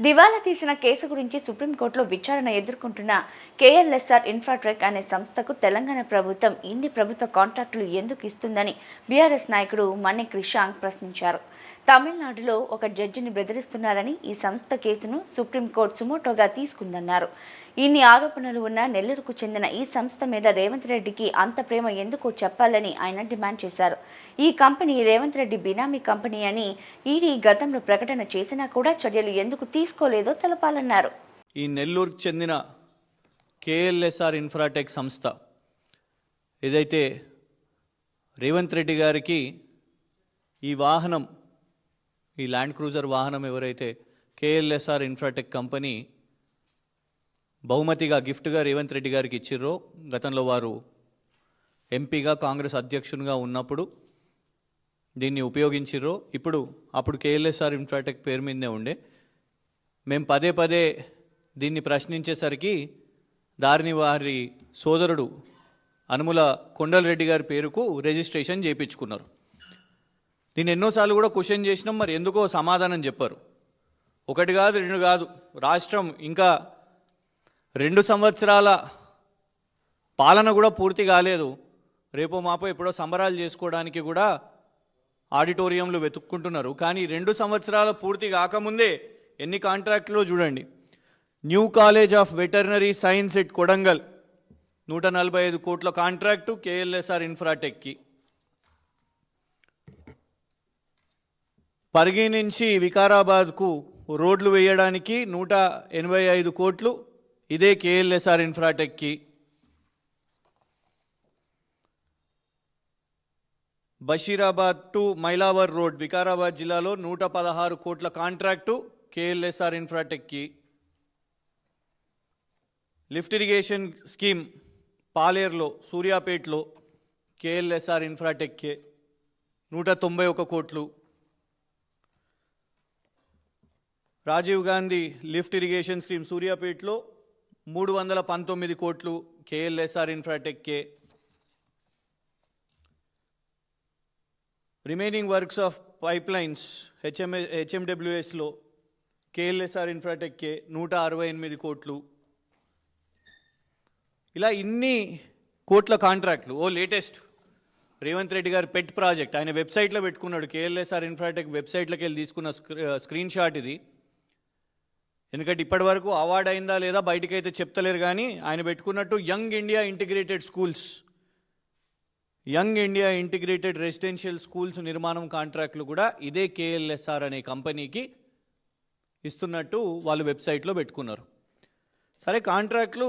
దివాలా తీసిన కేసు గురించి సుప్రీంకోర్టులో విచారణ ఎదుర్కొంటున్న కేఎల్ఎస్ఆర్ ఇన్ఫ్రాట్రెక్ అనే సంస్థకు తెలంగాణ ప్రభుత్వం ఇన్ని ప్రభుత్వ కాంట్రాక్టులు ఎందుకు ఇస్తుందని బీఆర్ఎస్ నాయకుడు మన్నె క్రిషాంక్ ప్రశ్నించారు. తమిళనాడులో ఒక జడ్జిని బెదిరిస్తున్నారని ఈ సంస్థ కేసును సుప్రీంకోర్టు సుమోటోగా తీసుకుందన్నారు. ఇన్ని ఆరోపణలు ఉన్న నెల్లూరుకు చెందిన ఈ సంస్థ మీద రేవంత్ రెడ్డికి అంత ప్రేమ ఎందుకో చెప్పాలని ఆయన డిమాండ్ చేశారు. ఈ కంపెనీ రేవంత్ రెడ్డి బినామీ కంపెనీ అని ఈడీ గతంలో ప్రకటన చేసినా కూడా చర్యలు ఎందుకు తీసుకోలేదో తెలపాలన్నారు. ఈ నెల్లూరుకు చెందిన కేఎల్ఎస్ఆర్ ఇన్ఫ్రాటెక్ సంస్థ ఏదైతే రేవంత్ రెడ్డి గారికి ఈ వాహనం ఈ ల్యాండ్ క్రూజర్ వాహనం ఎవరైతే కేఎల్ఎస్ఆర్ ఇన్ఫ్రాటెక్ కంపెనీ బహుమతిగా గిఫ్ట్గా రేవంత్ రెడ్డి గారికి ఇచ్చిర్రో గతంలో వారు ఎంపీగా కాంగ్రెస్ అధ్యక్షునిగా ఉన్నప్పుడు దీన్ని ఉపయోగించిర్రో ఇప్పుడు అప్పుడు కేఎల్ఎస్ఆర్ ఇన్ఫ్రాటెక్ పేరు మీదనే ఉండే. మేము పదే పదే దీన్ని ప్రశ్నించేసరికి దారిని వారి సోదరుడు అనుముల కొండలరెడ్డి గారి పేరుకు రిజిస్ట్రేషన్ చేయించుకున్నారు దీన్ని ఎన్నోసార్లు కూడా క్వశ్చన్ చేసినాం మరి ఎందుకో సమాధానం చెప్పారు. ఒకటి కాదు రెండు కాదు. రాష్ట్రం ఇంకా రెండు సంవత్సరాల పాలన కూడా పూర్తి కాలేదు. రేపో మాపో ఎప్పుడో సంబరాలు చేసుకోవడానికి కూడా ఆడిటోరియంలు వెతుక్కుంటున్నారు. కానీ రెండు సంవత్సరాల పూర్తి కాకముందే ఎన్ని కాంట్రాక్టులో చూడండి. New college of veterinary science at Kodangal నూట నలభై ఐదు కోట్ల కాంట్రాక్టు కేఎల్ఎస్ఆర్ ఇన్ఫ్రాటెక్కి. పరిగి నుంచి వికారాబాద్కు రోడ్లు వేయడానికి నూట ఎనభై ఐదు కోట్లు ఇదే కేఎల్ఎస్ఆర్ ఇన్ఫ్రాటెక్కి. బషీరాబాద్ టు మైలావర్ రోడ్ వికారాబాద్ జిల్లాలో నూట పదహారు కోట్ల కాంట్రాక్టు కేఎల్ఎస్ఆర్ ఇన్ఫ్రాటెక్కి. లిఫ్ట్ ఇరిగేషన్ స్కీమ్ పాలేరులో సూర్యాపేటలో కేఎల్ఎస్ఆర్ ఇన్ఫ్రాటెక్కే నూట తొంభై ఒక కోట్లు. Rajiv Gandhi lift irrigation scheme సూర్యాపేటలో మూడు వందల పంతొమ్మిది కోట్లు KLSR ఇన్ఫ్రాటెక్కే. Remaining works of pipelines HMA హెచ్ఎండబ్ల్యూఎస్లో KLSR ఇన్ఫ్రాటెక్కే నూట అరవై ఎనిమిది కోట్లు. ఇలా ఇన్ని కోట్ల కాంట్రాక్ట్లు ఓ లేటెస్ట్ రేవంత్ రెడ్డి గారు పెట్ ప్రాజెక్ట్ ఆయన వెబ్సైట్లో పెట్టుకున్నాడు కేఎల్ఎస్ఆర్ ఇన్ఫ్రాటెక్ వెబ్సైట్లోకి వెళ్ళి తీసుకున్న స్క్రీ- స్క్రీన్ షాట్ ఇది. ఎందుకంటే ఇప్పటి వరకు అవార్డు అయిందా లేదా బయటకైతే చెప్తలేరు కానీ ఆయన పెట్టుకున్నట్టు young India integrated schools young India integrated residential schools నిర్మాణం కాంట్రాక్ట్లు కూడా ఇదే కేఎల్ఎస్ఆర్ అనే కంపెనీకి ఇస్తున్నట్టు వాళ్ళు వెబ్సైట్లో పెట్టుకున్నారు. సరే కాంట్రాక్ట్లు